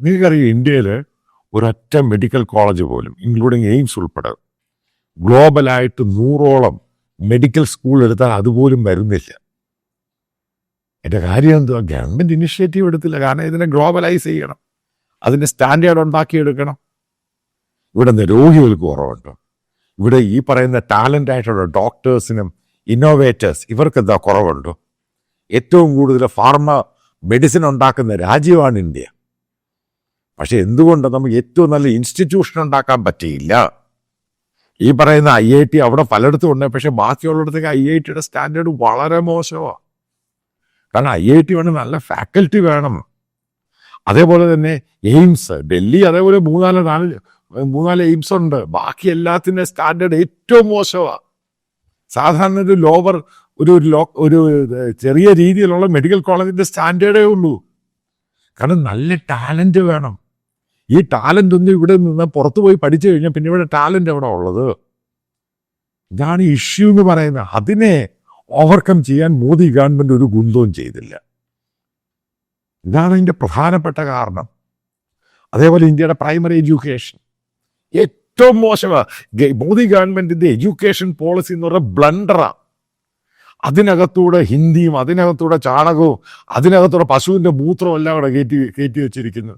നിങ്ങൾക്കറിയാം ഇന്ത്യയിൽ ഒരൊറ്റ മെഡിക്കൽ കോളേജ് പോലും ഇൻക്ലൂഡിങ് എയിംസ് ഉൾപ്പെടെ ഗ്ലോബലായിട്ട് നൂറോളം മെഡിക്കൽ സ്കൂൾ എടുത്താൽ അതുപോലും വരുന്നില്ല. എന്റെ കാര്യം എന്തുവാ? ഗവൺമെന്റ് ഇനിഷ്യേറ്റീവ് എടുത്തില്ല. കാരണം ഇതിനെ ഗ്ലോബലൈസ് ചെയ്യണം. അതിന്റെ സ്റ്റാൻഡേർഡ് ഉണ്ടാക്കിയെടുക്കണം. ഇവിടെ രോഗികൾക്ക് കുറവുണ്ട്. ഇവിടെ ഈ പറയുന്ന ടാലന്റ് ആയിട്ടുള്ള ഡോക്ടേഴ്സിനും ഇന്നോവേറ്റേഴ്സ് ഇവർക്ക് എന്താ കുറവുണ്ടോ? ഏറ്റവും കൂടുതൽ ഫാർമ മെഡിസിൻ ഉണ്ടാക്കുന്ന രാജ്യമാണ് ഇന്ത്യ. പക്ഷെ എന്തുകൊണ്ട് നമുക്ക് ഏറ്റവും നല്ല ഇൻസ്റ്റിറ്റ്യൂഷൻ ഉണ്ടാക്കാൻ പറ്റിയില്ല? ഈ പറയുന്ന ഐ ഐ ടി അവിടെ പലയിടത്തും ഉണ്ട്. പക്ഷെ ബാക്കിയുള്ളിടത്തേക്ക് ഐ ഐ ടിയുടെ സ്റ്റാൻഡേർഡ് വളരെ മോശമാണ് കാരണം ഐ ഐ ടി വേണം നല്ല ഫാക്കൽറ്റി വേണം. അതേപോലെ തന്നെ എയിംസ് ഡൽഹി അതേപോലെ മൂന്നാൽ നാല് മൂന്നാൽ എയിംസ് ഉണ്ട്. ബാക്കി എല്ലാത്തിന്റെ സ്റ്റാൻഡേർഡ് ഏറ്റവും മോശമാണ് സാധാരണ ഒരു ലോവർ ഒരു ലോ ഒരു ചെറിയ രീതിയിലുള്ള മെഡിക്കൽ കോളേജിന്റെ സ്റ്റാൻഡേർഡേ ഉള്ളൂ. കാരണം നല്ല ടാലന്റ് വേണം. ഈ ടാലന്റ് ഒന്നും ഇവിടെ നിന്ന് പുറത്തു പോയി പഠിച്ചു കഴിഞ്ഞാൽ പിന്നെ ഇവിടെ ടാലന്റ് എവിടെ ഉള്ളത്? ഇതാണ് ഇഷ്യൂ എന്ന് പറയുന്നത്. അതിനെ ഓവർകം ചെയ്യാൻ മോദി ഗവൺമെന്റ് ഒരു ഗുന്തവും ചെയ്തില്ല. ഇതാണ് അതിന്റെ പ്രധാനപ്പെട്ട കാരണം. അതേപോലെ ഇന്ത്യയുടെ പ്രൈമറി എഡ്യൂക്കേഷൻ ഏറ്റവും മോശമാണ് മോദി ഗവൺമെന്റിന്റെ എഡ്യൂക്കേഷൻ പോളിസി എന്ന് പറഞ്ഞാൽ ബ്ലണ്ടറാണ് അതിനകത്തൂടെ ഹിന്ദിയും അതിനകത്തൂടെ ചാണകവും അതിനകത്തൂടെ പശുവിന്റെ മൂത്രവും എല്ലാം കൂടെ കയറ്റി കയറ്റി വെച്ചിരിക്കുന്നു.